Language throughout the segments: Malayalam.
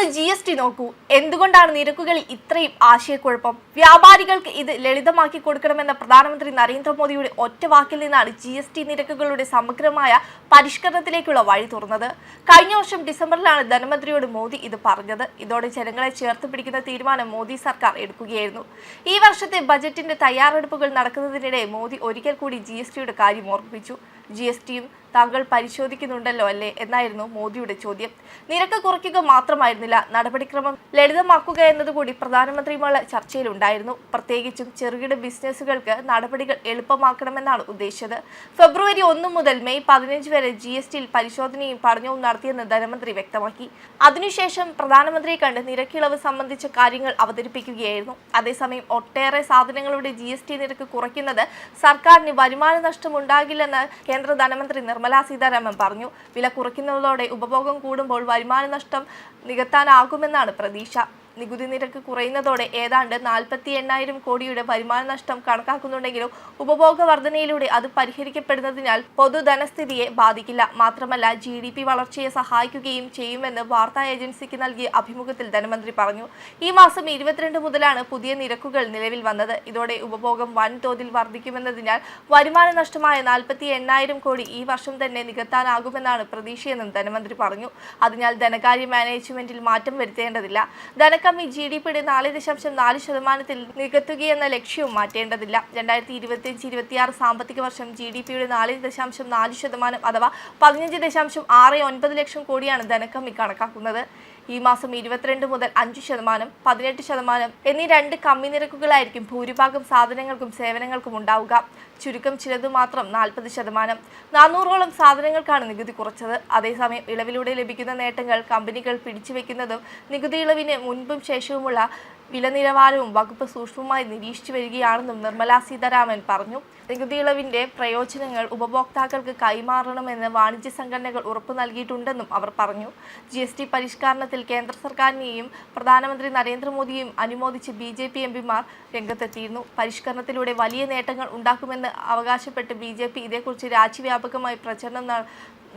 ഒന്ന് ജി എസ് ടി നോക്കൂ. എന്തുകൊണ്ടാണ് നിരക്കുകൾ ഇത്രയും ആശയക്കുഴപ്പം? വ്യാപാരികൾക്ക് ഇത് ലളിതമാക്കി കൊടുക്കണമെന്ന പ്രധാനമന്ത്രി നരേന്ദ്രമോദിയുടെ ഒറ്റ വാക്കിൽ നിന്നാണ് ജി എസ് ടി നിരക്കുകളുടെ സമഗ്രമായ പരിഷ്കരണത്തിലേക്കുള്ള വഴി തുറന്നത്. കഴിഞ്ഞ വർഷം ഡിസംബറിലാണ് ധനമന്ത്രിയോട് മോദി ഇത് പറഞ്ഞത്. ഇതോടെ ജനങ്ങളെ ചേർത്ത് പിടിക്കുന്ന തീരുമാനം മോദി സർക്കാർ എടുക്കുകയായിരുന്നു. ഈ വർഷത്തെ ബജറ്റിന്റെ തയ്യാറെടുപ്പുകൾ നടക്കുന്നതിനിടെ മോദി ഒരിക്കൽ കൂടി ജി എസ് ടിയുടെ കാര്യം ഓർമ്മിപ്പിച്ചു. ജി എസ് ടിയും താങ്കൾ പരിശോധിക്കുന്നുണ്ടല്ലോ അല്ലേ? എന്നായിരുന്നു മോദിയുടെ ചോദ്യം. നിരക്ക് കുറയ്ക്കുക മാത്രമായിരുന്നില്ല നടപടിക്രമം ലളിതമാക്കുക എന്നതുകൂടി പ്രധാനമന്ത്രിയുമുള്ള ചർച്ചയിലുണ്ടായിരുന്നു. പ്രത്യേകിച്ചും ചെറുകിട ബിസിനസ്സുകൾക്ക് നടപടികൾ എളുപ്പമാക്കണമെന്നാണ് ഉദ്ദേശിച്ചത്. ഫെബ്രുവരി ഒന്ന് മുതൽ മെയ് പതിനഞ്ച് വരെ ജി എസ് ടിയിൽ പരിശോധനയും പഠനവും നടത്തിയെന്ന് ധനമന്ത്രി വ്യക്തമാക്കി. അതിനുശേഷം പ്രധാനമന്ത്രിയെ കണ്ട് നിരക്കിളവ് സംബന്ധിച്ച കാര്യങ്ങൾ അവതരിപ്പിക്കുകയായിരുന്നു. അതേസമയം ഒട്ടേറെ സാധനങ്ങളുടെ ജി നിരക്ക് കുറയ്ക്കുന്നത് സർക്കാരിന് വരുമാന നഷ്ടമുണ്ടാകില്ലെന്ന് കേന്ദ്ര ധനമന്ത്രി നിർമ്മല സീതാരാമൻ പറഞ്ഞു. വില കുറയ്ക്കുന്നതോടെ ഉപഭോഗം കൂടുമ്പോൾ വരുമാന നഷ്ടം നികത്താനാകുമെന്നാണ് പ്രതീക്ഷ. നികുതി നിരക്ക് കുറയുന്നതോടെ ഏതാണ്ട് നാൽപ്പത്തി എണ്ണായിരം കോടിയുടെ വരുമാന നഷ്ടം കണക്കാക്കുന്നുണ്ടെങ്കിലും ഉപഭോഗ വർധനയിലൂടെ അത് പരിഹരിക്കപ്പെടുന്നതിനാൽ പൊതുധനസ്ഥിതിയെ ബാധിക്കില്ല. മാത്രമല്ല ജി ഡി പി വളർച്ചയെ സഹായിക്കുകയും ചെയ്യുമെന്ന് വാർത്താ ഏജൻസിക്ക് നൽകിയ അഭിമുഖത്തിൽ ധനമന്ത്രി പറഞ്ഞു. ഈ മാസം ഇരുപത്തിരണ്ട് മുതലാണ് പുതിയ നിരക്കുകൾ നിലവിൽ വന്നത്. ഇതോടെ ഉപഭോഗം വൻതോതിൽ വർദ്ധിക്കുമെന്നതിനാൽ വരുമാന നഷ്ടമായ നാൽപ്പത്തി എണ്ണായിരം കോടി ഈ വർഷം തന്നെ നികത്താനാകുമെന്നാണ് പ്രതീക്ഷയെന്നും ധനമന്ത്രി പറഞ്ഞു. അതിനാൽ ധനകാര്യ മാനേജ്മെന്റിൽ മാറ്റം വരുത്തേണ്ടതില്ല. ധനക്കമ്മി ജി ഡി പിയുടെ നാല് ദശാംശം നാല് ശതമാനത്തിൽ നികത്തുകയെന്ന ലക്ഷ്യവും മാറ്റേണ്ടതില്ല. രണ്ടായിരത്തി ഇരുപത്തിയഞ്ച് ഇരുപത്തിയാറ് സാമ്പത്തിക വർഷം ജി ഡി പിയുടെ നാല് ദശാംശം നാല് ശതമാനം അഥവാ പതിനഞ്ച് ദശാംശം ആറ് ഒൻപത് ലക്ഷം കോടിയാണ് ധനക്കമ്മി കണക്കാക്കുന്നത്. ഈ മാസം ഇരുപത്തിരണ്ട് മുതൽ അഞ്ച് ശതമാനം പതിനെട്ട് ശതമാനം എന്നീ രണ്ട് കമ്മി നിരക്കുകളായിരിക്കും ഭൂരിഭാഗം സാധനങ്ങൾക്കും സേവനങ്ങൾക്കും ഉണ്ടാവുക. ചുരുക്കം ചിലത് മാത്രം നാൽപ്പത് ശതമാനം. നാനൂറോളം സാധനങ്ങൾക്കാണ് നികുതി കുറച്ചത്. അതേസമയം ഇളവിലൂടെ ലഭിക്കുന്ന നേട്ടങ്ങൾ കമ്പനികൾ പിടിച്ചുവെക്കുന്നതും നികുതി ഇളവിന് മുൻപും ശേഷവുമുള്ള വില നിലവാരവും വകുപ്പ് സൂക്ഷ്മമായി നിരീക്ഷിച്ചു വരികയാണെന്നും നിർമ്മലാ സീതാരാമൻ പറഞ്ഞു. നികുതി ഇളവിന്റെ പ്രയോജനങ്ങൾ ഉപഭോക്താക്കൾക്ക് കൈമാറണമെന്ന് വാണിജ്യ സംഘടനകൾ ഉറപ്പു നൽകിയിട്ടുണ്ടെന്നും അവർ പറഞ്ഞു. ജി എസ് ടി പരിഷ്കരണത്തിൽ കേന്ദ്ര സർക്കാരിനെയും പ്രധാനമന്ത്രി നരേന്ദ്രമോദിയെയും അനുമോദിച്ച് ബി ജെ പി എംപിമാർ രംഗത്തെത്തിയിരുന്നു. പരിഷ്കരണത്തിലൂടെ വലിയ നേട്ടങ്ങൾ ഉണ്ടാക്കുമെന്ന് അവകാശപ്പെട്ട് ബി ജെ പി ഇതേക്കുറിച്ച് രാജ്യവ്യാപകമായി പ്രചരണം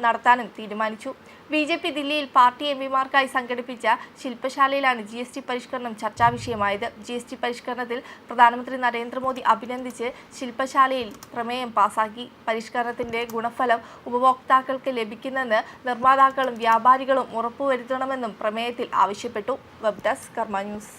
നടത്താനും തീരുമാനിച്ചു. ബി ജെ പി ദില്ലിയിൽ പാർട്ടി എം പിമാർക്കായി സംഘടിപ്പിച്ച ശില്പശാലയിലാണ് ജി എസ് ടി പരിഷ്കരണം ചർച്ചാ വിഷയമായത്. ജി എസ് ടി പരിഷ്കരണത്തിൽ പ്രധാനമന്ത്രി നരേന്ദ്രമോദി അഭിനന്ദിച്ച് ശില്പശാലയിൽ പ്രമേയം പാസാക്കി. പരിഷ്കരണത്തിന്റെ ഗുണഫലം ഉപഭോക്താക്കൾക്ക് ലഭിക്കുന്നെന്ന് നിർമ്മാതാക്കളും വ്യാപാരികളും ഉറപ്പുവരുത്തണമെന്നും പ്രമേയത്തിൽ ആവശ്യപ്പെട്ടു. Web desk Karma news.